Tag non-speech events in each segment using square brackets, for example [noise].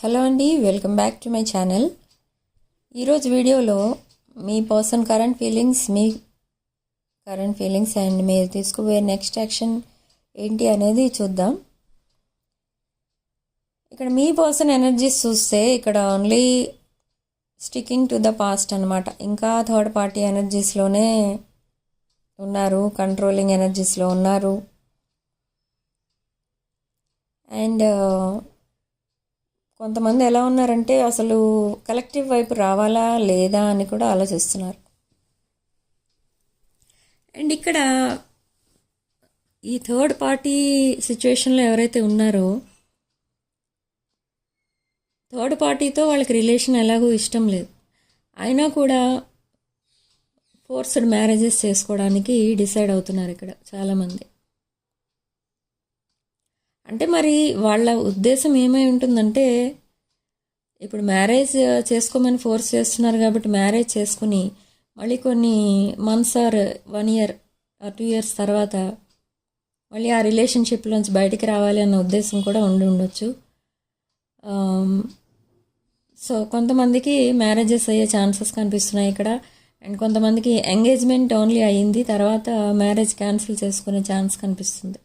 Hello అండి welcome back to my channel ఈరోజు వీడియోలో మీ పర్సన్ కరెంట్ ఫీలింగ్స్ మీ కరెంట్ ఫీలింగ్స్ అండ్ మీరు తీసుకుపోయే నెక్స్ట్ యాక్షన్ ఏంటి అనేది చూద్దాం. ఇక్కడ మీ పర్సన్ ఎనర్జీస్ చూస్తే ఇక్కడ only sticking to the past అనమాట ఇంకా థర్డ్ పార్టీ ఎనర్జీస్లోనే ఉన్నారు కంట్రోలింగ్ ఎనర్జీస్లో ఉన్నారు. అండ్ కొంతమంది ఎలా ఉన్నారంటే అసలు కలెక్టివ్ వైపు రావాలా లేదా అని కూడా ఆలోచిస్తున్నారు. అండ్ ఇక్కడ ఈ థర్డ్ పార్టీ సిచ్యువేషన్లో ఎవరైతే ఉన్నారో థర్డ్ పార్టీతో వాళ్ళకి రిలేషన్ ఎలాగో ఇష్టం లేదు. అయినా కూడా ఫోర్స్డ్ మ్యారేజెస్ చేసుకోవడానికి డిసైడ్ అవుతున్నారు ఇక్కడ చాలామంది. అంటే మరి వాళ్ళ ఉద్దేశం ఏమై ఉంటుందంటే ఇప్పుడు మ్యారేజ్ చేసుకోమని ఫోర్స్ చేస్తున్నారు కాబట్టి మ్యారేజ్ చేసుకుని మళ్ళీ కొన్ని months or one year or two years తర్వాత మళ్ళీ ఆ రిలేషన్షిప్లోంచి బయటికి రావాలి అన్న ఉద్దేశం కూడా ఉండి ఉండొచ్చు. సో కొంతమందికి మ్యారేజెస్ అయ్యే ఛాన్సెస్ కనిపిస్తున్నాయి ఇక్కడ. అండ్ కొంతమందికి ఎంగేజ్మెంట్ ఓన్లీ అయ్యింది తర్వాత మ్యారేజ్ క్యాన్సిల్ చేసుకునే ఛాన్స్ కనిపిస్తుంది.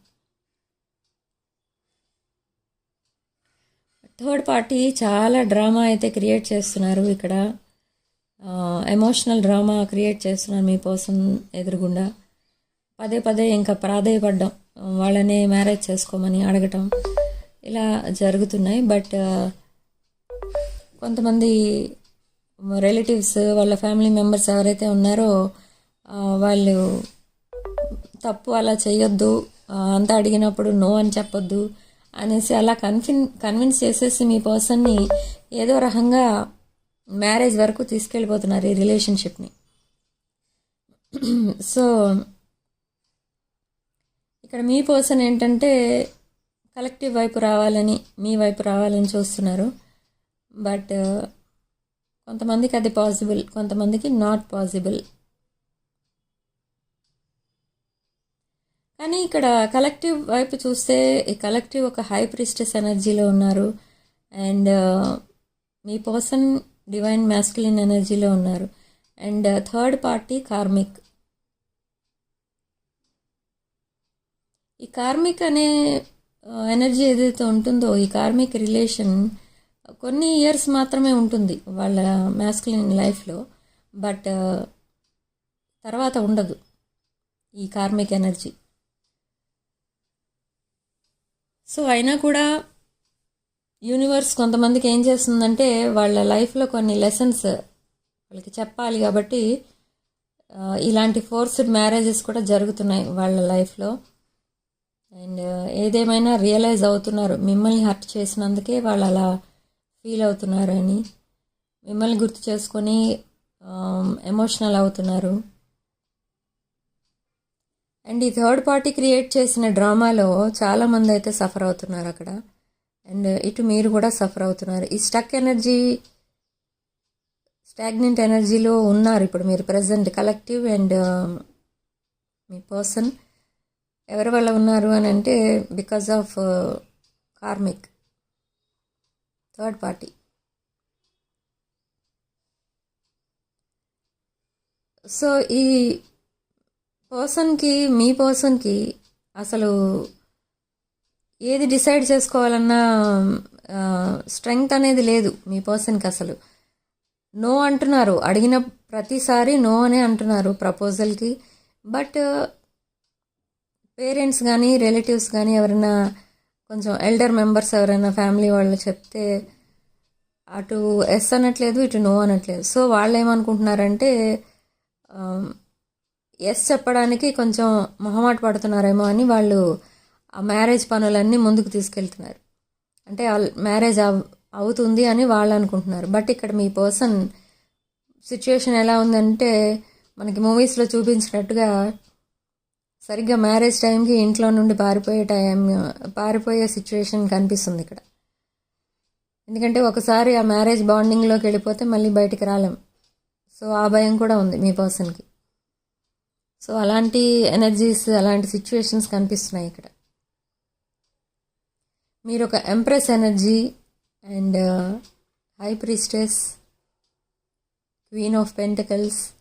థర్డ్ పార్టీ చాలా డ్రామా అయితే క్రియేట్ చేస్తున్నారు ఇక్కడ. ఎమోషనల్ డ్రామా క్రియేట్ చేస్తున్నారు మీ కోసం ఎదురుగుండా. పదే పదే ఇంకా ప్రాధాయపడ్డం వాళ్ళనే మ్యారేజ్ చేసుకోమని అడగటం ఇలా జరుగుతున్నాయి. బట్ కొంతమంది రిలేటివ్స్ వాళ్ళ ఫ్యామిలీ మెంబర్స్ ఎవరైతే ఉన్నారో వాళ్ళు తప్పు అలా చేయొద్దు అంతా అడిగినప్పుడు నో అని చెప్పొద్దు అనేసి అలా కన్ఫిన్ కన్విన్స్ చేసేసి మీ పర్సన్ని ఏదో రకంగా మ్యారేజ్ వరకు తీసుకెళ్ళిపోతున్నారు ఈ రిలేషన్షిప్ని సో [clears throat] ఇక్కడ మీ పర్సన్ ఏంటంటే కలెక్టివ్ వైపు రావాలని మీ వైపు రావాలని చూస్తున్నారు. బట్ కొంతమందికి అది పాసిబుల్ కొంతమందికి నాట్ పాసిబుల్ కానీ ఇక్కడ కలెక్టివ్ వైపు చూస్తే ఈ కలెక్టివ్ ఒక హై ప్రిస్టెస్ ఎనర్జీలో ఉన్నారు. అండ్ uh, మీ పర్సన్ డివైన్ మ్యాస్కులిన్ ఎనర్జీలో ఉన్నారు. అండ్ థర్డ్ పార్టీ కార్మిక్ ఈ కార్మిక్ అనే uh, ఎనర్జీ ఏదైతే ఉంటుందో ఈ కార్మిక్ రిలేషన్ కొన్ని ఇయర్స్ మాత్రమే ఉంటుంది వాళ్ళ మ్యాస్కులిన్ లైఫ్లో బట్ తర్వాత ఉండదు ఈ కార్మిక్ ఎనర్జీ సో అయినా కూడా యూనివర్స్ కొంతమందికి ఏం చేస్తుందంటే వాళ్ళ లైఫ్లో కొన్ని లెసన్స్ వాళ్ళకి చెప్పాలి కాబట్టి ఇలాంటి ఫోర్స్డ్ మ్యారేజెస్ కూడా జరుగుతున్నాయి వాళ్ళ లైఫ్లో అండ్ ఏదేమైనా రియలైజ్ అవుతున్నారు మిమ్మల్ని హర్ట్ చేసినందుకే వాళ్ళు అలా ఫీల్ అవుతున్నారు అని మిమ్మల్ని గుర్తు చేసుకొని ఎమోషనల్ అవుతున్నారు. అండ్ ఈ థర్డ్ పార్టీ క్రియేట్ చేసిన డ్రామాలో చాలామంది అయితే సఫర్ అవుతున్నారు అక్కడ. అండ్ ఇటు మీరు కూడా సఫర్ అవుతున్నారు. ఈ స్టక్ ఎనర్జీ స్టాగ్నెంట్ ఎనర్జీలో ఉన్నారు ఇప్పుడు మీరు ప్రజెంట్ కలెక్టివ్ అండ్ మీ పర్సన్ ఎవరి వల్ల ఉన్నారు అని అంటే because of karmic third party so ఈ పర్సన్కి మీ పర్సన్కి అసలు ఏది డిసైడ్ చేసుకోవాలన్నా స్ట్రెంగ్త్ అనేది లేదు మీ పర్సన్కి అసలు. నో అంటున్నారు. అడిగిన ప్రతిసారి నో అనే అంటున్నారు ప్రపోజల్కి. బట్ పేరెంట్స్ కానీ రిలేటివ్స్ కానీ ఎవరైనా కొంచెం ఎల్డర్ మెంబర్స్ ఎవరైనా ఫ్యామిలీ వాళ్ళు చెప్తే అటు ఎస్ అనట్లేదు ఇటు నో అనట్లేదు. సో వాళ్ళు ఏమనుకుంటున్నారంటే ఎస్ చెప్పడానికి కొంచెం మొహమాట పడుతున్నారేమో అని వాళ్ళు ఆ మ్యారేజ్ పనులన్నీ ముందుకు తీసుకెళ్తున్నారు. అంటే మ్యారేజ్ అవుతుంది అని వాళ్ళు అనుకుంటున్నారు. బట్ ఇక్కడ మీ పర్సన్ సిచ్యుయేషన్ ఎలా ఉందంటే మనకి మూవీస్లో చూపించినట్టుగా సరిగ్గా మ్యారేజ్ టైంకి ఇంట్లో నుండి పారిపోయే టైం పారిపోయే సిచ్యువేషన్ కనిపిస్తుంది ఇక్కడ. ఎందుకంటే ఒకసారి ఆ మ్యారేజ్ బాండింగ్లోకి వెళ్ళిపోతే మళ్ళీ బయటికి రాలేం. సో ఆ భయం కూడా ఉంది మీ పర్సన్కి. సో అలాంటి ఎనర్జీస్ అలాంటి సిచ్యువేషన్స్ కనిపిస్తున్నాయి ఇక్కడ. మీరు ఒక empress energy and high priestess queen of pentacles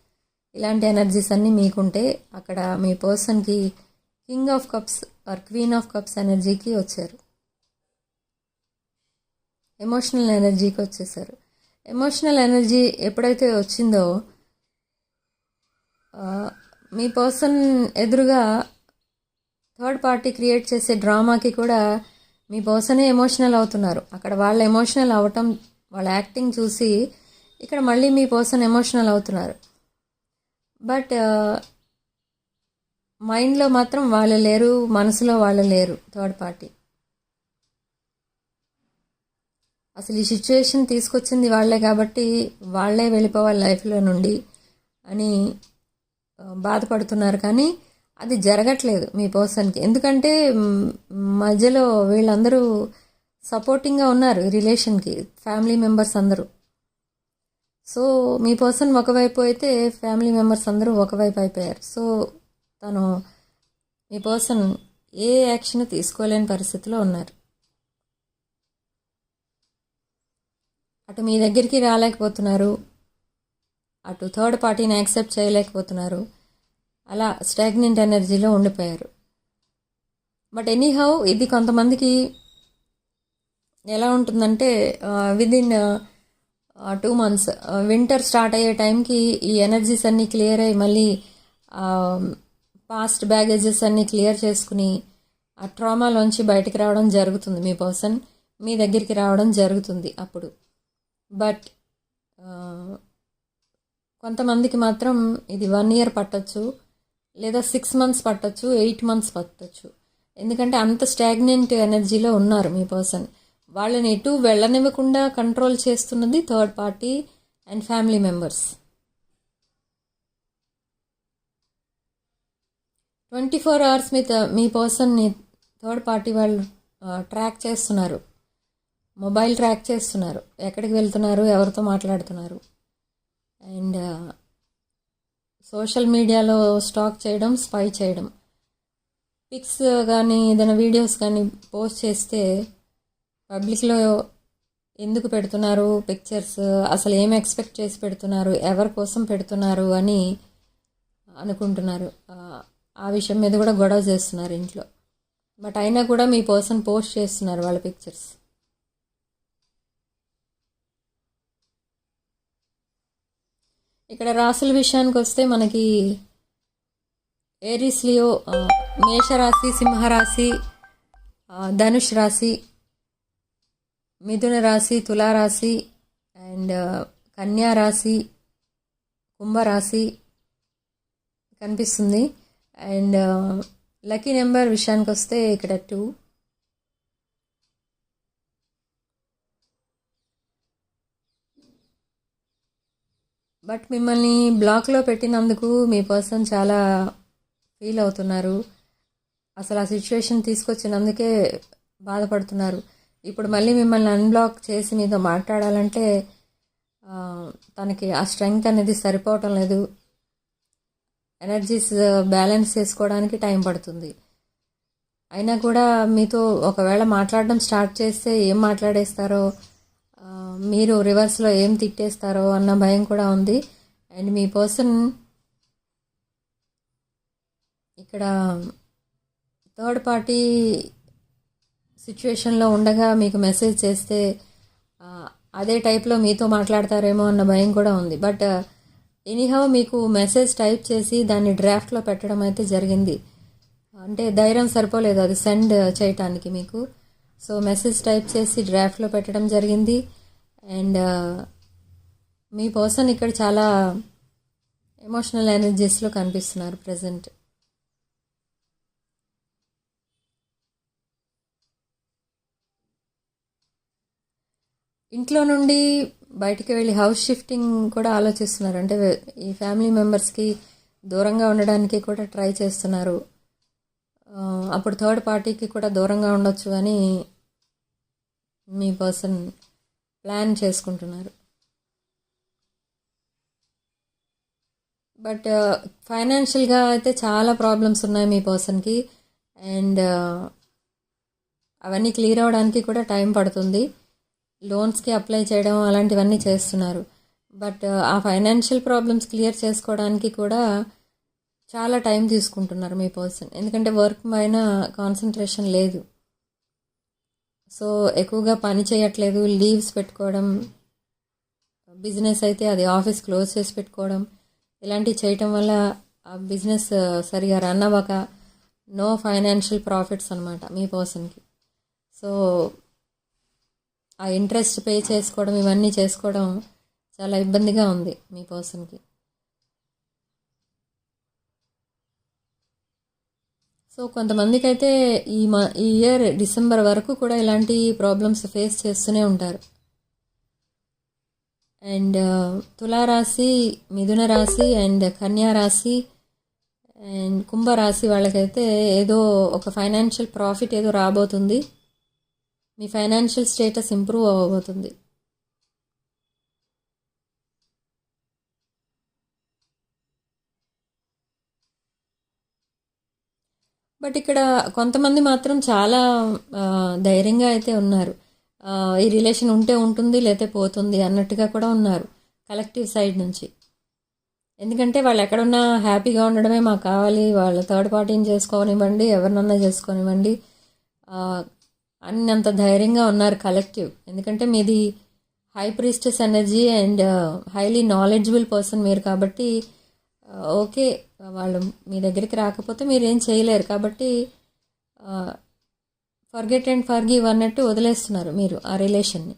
ఇలాంటి ఎనర్జీస్ అన్నీ మీకుంటే అక్కడ మీ పర్సన్కి king of cups or queen of cups ఎనర్జీకి వచ్చారు. ఎమోషనల్ ఎనర్జీకి వచ్చేసారు. ఎమోషనల్ ఎనర్జీ ఎప్పుడైతే వచ్చిందో uh, మీ పర్సన్ ఎదురుగా థర్డ్ పార్టీ క్రియేట్ చేసే డ్రామాకి కూడా మీ పర్సనే ఎమోషనల్ అవుతున్నారు. అక్కడ వాళ్ళ ఎమోషనల్ అవటం వాళ్ళ యాక్టింగ్ చూసి ఇక్కడ మళ్ళీ మీ పర్సన్ ఎమోషనల్ అవుతున్నారు. బట్ మైండ్లో మాత్రం వాళ్ళు లేరు మనసులో వాళ్ళు లేరు థర్డ్ పార్టీ. అసలు ఈ సిచ్యువేషన్ తీసుకొచ్చింది వాళ్ళే కాబట్టి వాళ్ళే వెళ్ళిపోవాలి లైఫ్లో నుండి అని బాధపడుతున్నారు కానీ అది జరగట్లేదు మీ పర్సన్కి. ఎందుకంటే మధ్యలో వీళ్ళందరూ సపోర్టింగ్గా ఉన్నారు ఈ రిలేషన్కి ఫ్యామిలీ మెంబర్స్ అందరూ. సో మీ పర్సన్ ఒకవైపు అయితే ఫ్యామిలీ మెంబర్స్ అందరూ ఒకవైపు అయిపోయారు. సో తను మీ పర్సన్ ఏ యాక్షన్ తీసుకోలేని పరిస్థితిలో ఉన్నారు. అటు మీ దగ్గరికి రాలేకపోతున్నారు. అటు థర్డ్ పార్టీని యాక్సెప్ట్ చేయలేకపోతున్నారు. అలా స్టాగ్నెంట్ ఎనర్జీలో ఉండిపోయారు. బట్ ఎనీహౌ ఇది కొంతమందికి ఎలా ఉంటుందంటే within two months winter start అయ్యే టైంకి ఈ ఎనర్జీస్ అన్నీ క్లియర్ అయ్యి మళ్ళీ పాస్ట్ బ్యాగేజెస్ అన్నీ క్లియర్ చేసుకుని ఆ ట్రామాలోంచి బయటికి రావడం జరుగుతుంది. మీ పర్సన్ మీ దగ్గరికి రావడం జరుగుతుంది అప్పుడు. బట్ కొంతమందికి మాత్రం ఇది వన్ ఇయర్ పట్టచ్చు లేదా సిక్స్ మంత్స్ పట్టొచ్చు ఎయిట్ మంత్స్ పట్టచ్చు. ఎందుకంటే అంత స్టాగ్నెంట్ ఎనర్జీలో ఉన్నారు మీ పర్సన్. వాళ్ళని ఎటు వెళ్ళనివ్వకుండా కంట్రోల్ చేస్తున్నది third party and family members. Twenty four hours మీ త- మీ పర్సన్ని థర్డ్ పార్టీ వాళ్ళు ట్రాక్ చేస్తున్నారు. మొబైల్ ట్రాక్ చేస్తున్నారు. ఎక్కడికి వెళ్తున్నారు? ఎవరితో మాట్లాడుతున్నారు? అండ్ సోషల్ మీడియాలో స్టాక్ చేయడం స్పై చేయడం. పిక్స్ కానీ ఏదైనా వీడియోస్ కానీ పోస్ట్ చేస్తే పబ్లిక్లో ఎందుకు పెడుతున్నారు పిక్చర్స్ అసలు ఏం ఎక్స్పెక్ట్ చేసి పెడుతున్నారు ఎవరి కోసం పెడుతున్నారు అని అనుకుంటున్నారు. ఆ, విషయం మీద కూడా గొడవ చేస్తున్నారు ఇంట్లో. బట్ అయినా కూడా మీ పర్సన్ పోస్ట్ చేస్తున్నారు వాళ్ళ పిక్చర్స్. ఇక్కడ రాసుల విషయానికి వస్తే మనకి ఏరిస్లియో మేషరాశి సింహరాశి ధనుష్ రాశి మిథున రాశి తులారాశి అండ్ కన్యా రాశి కుంభరాశి కనిపిస్తుంది. అండ్ లక్కీ నెంబర్ విషయానికి వస్తే ఇక్కడ టూ. బట్ మిమ్మల్ని బ్లాక్లో పెట్టినందుకు మీ పర్సన్ చాలా ఫీల్ అవుతున్నారు. అసలు ఆ సిచ్యువేషన్ తీసుకొచ్చినందుకే బాధపడుతున్నారు. ఇప్పుడు మళ్ళీ మిమ్మల్ని అన్బ్లాక్ చేసి మీతో మాట్లాడాలంటే తనకి ఆ స్ట్రెంగ్త్ అనేది సరిపోవటం లేదు. ఎనర్జీస్ బ్యాలెన్స్ చేసుకోవడానికి టైం పడుతుంది. అయినా కూడా మీతో ఒకవేళ మాట్లాడడం స్టార్ట్ చేస్తే ఏం మాట్లాడేస్తారో మీరు రివర్స్లో ఏం తిట్టేస్తారో అన్న భయం కూడా ఉంది. అండ్ మీ పర్సన్ ఇక్కడ థర్డ్ పార్టీ సిచ్యువేషన్లో ఉండగా మీకు మెసేజ్ చేస్తే అదే టైప్లో మీతో మాట్లాడతారేమో అన్న భయం కూడా ఉంది. బట్ ఎనీహౌ మీకు మెసేజ్ టైప్ చేసి దాన్ని డ్రాఫ్ట్లో పెట్టడం అయితే జరిగింది. అంటే ధైర్యం సరిపోలేదు అది సెండ్ చేయటానికి మీకు. సో మెసేజ్ టైప్ చేసి డ్రాఫ్ట్లో పెట్టడం జరిగింది. అండ్ మీ పర్సన్ ఇక్కడ చాలా ఎమోషనల్ ఎనర్జీస్లో కనిపిస్తున్నారు ప్రజెంట్ ఇంట్లో నుండి బయటికి వెళ్ళి హౌస్ షిఫ్టింగ్ కూడా ఆలోచిస్తున్నారు. అంటే ఈ ఫ్యామిలీ మెంబర్స్కి దూరంగా ఉండడానికి కూడా ట్రై చేస్తున్నారు. అప్పుడు థర్డ్ పార్టీకి కూడా దూరంగా ఉండొచ్చు అని మీ పర్సన్ ప్లాన్ చేసుకుంటున్నారు. బట్ ఫైనాన్షియల్గా అయితే చాలా ప్రాబ్లమ్స్ ఉన్నాయి మీ పర్సన్కి అండ్ అవన్నీ క్లియర్ అవ్వడానికి కూడా టైం పడుతుంది. లోన్స్కి అప్లై చేయడం అలాంటివన్నీ చేస్తున్నారు. బట్ ఆ ఫైనాన్షియల్ ప్రాబ్లమ్స్ క్లియర్ చేసుకోవడానికి కూడా చాలా టైం తీసుకుంటున్నారు మీ పర్సన్. ఎందుకంటే వర్క్ పైన కాన్సన్ట్రేషన్ లేదు. సో ఎక్కువగా పని చేయట్లేదు. లీవ్స్ పెట్టుకోవడం బిజినెస్ అయితే అది ఆఫీస్ క్లోజ్ చేసి పెట్టుకోవడం ఇలాంటివి చేయటం వల్ల ఆ బిజినెస్ సరిగా రన్ అవ్వక నో ఫైనాన్షియల్ ప్రాఫిట్స్ అనమాట మీ పర్సన్కి. సో ఆ ఇంట్రెస్ట్ పే చేసుకోవడం ఇవన్నీ చేసుకోవడం చాలా ఇబ్బందిగా ఉంది మీ పర్సన్కి. సో కొంతమందికి అయితే ఈ మ ఈ ఇయర్ డిసెంబర్ వరకు కూడా ఇలాంటి ప్రాబ్లమ్స్ ఫేస్ చేస్తూనే ఉంటారు. అండ్ uh, తులారాశి మిథున రాశి అండ్ కన్యా రాశి అండ్ కుంభరాశి వాళ్ళకైతే ఏదో ఒక ఫైనాన్షియల్ ప్రాఫిట్ ఏదో రాబోతుంది. మీ ఫైనాన్షియల్ స్టేటస్ ఇంప్రూవ్ అవ్వబోతుంది. బట్ ఇక్కడ కొంతమంది మాత్రం చాలా ధైర్యంగా అయితే ఉన్నారు. ఈ రిలేషన్ ఉంటే ఉంటుంది లేతే పోతుంది అన్నట్టుగా కూడా ఉన్నారు కలెక్టివ్ సైడ్ నుంచి. ఎందుకంటే వాళ్ళు ఎక్కడున్నా హ్యాపీగా ఉండడమే మాకు కావాలి వాళ్ళ థర్డ్ పార్టీని చేసుకోనివ్వండి ఎవరినన్నా చేసుకోనివ్వండి. అన్నంత ధైర్యంగా ఉన్నారు కలెక్టివ్. ఎందుకంటే మీది high priestess energy and highly knowledgeable person మీరు కాబట్టి ఓకే వాళ్ళు మీ దగ్గరికి రాకపోతే మీరు ఏం చేయలేరు. కాబట్టి ఫర్గెట్ అండ్ ఫర్గివ్ అన్నట్టు వదిలేస్తున్నారు మీరు ఆ రిలేషన్ని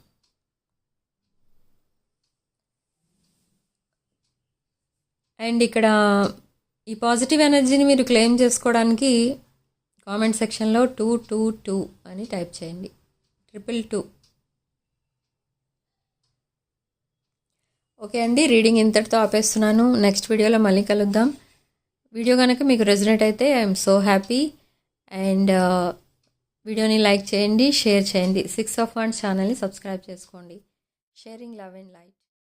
అండ్ ఇక్కడ ఈ పాజిటివ్ ఎనర్జీని మీరు క్లెయిమ్ చేసుకోవడానికి కామెంట్ సెక్షన్లో టూ టూ టూ అని టైప్ చేయండి. ట్రిపుల్ టూ ఓకే అండి రీడింగ్ ఇంతటితో ఆపేస్తున్నాను. నెక్స్ట్ వీడియోలో మళ్ళీ కలుద్దాం. వీడియో కనుక మీకు రెజినేట్ అయితే ఐఎమ్ సో హ్యాపీ. అండ్ వీడియోని లైక్ చేయండి షేర్ చేయండి. సిక్స్ ఆఫ్ వన్ ఛానల్ని సబ్స్క్రైబ్ చేసుకోండి. Sharing love and light.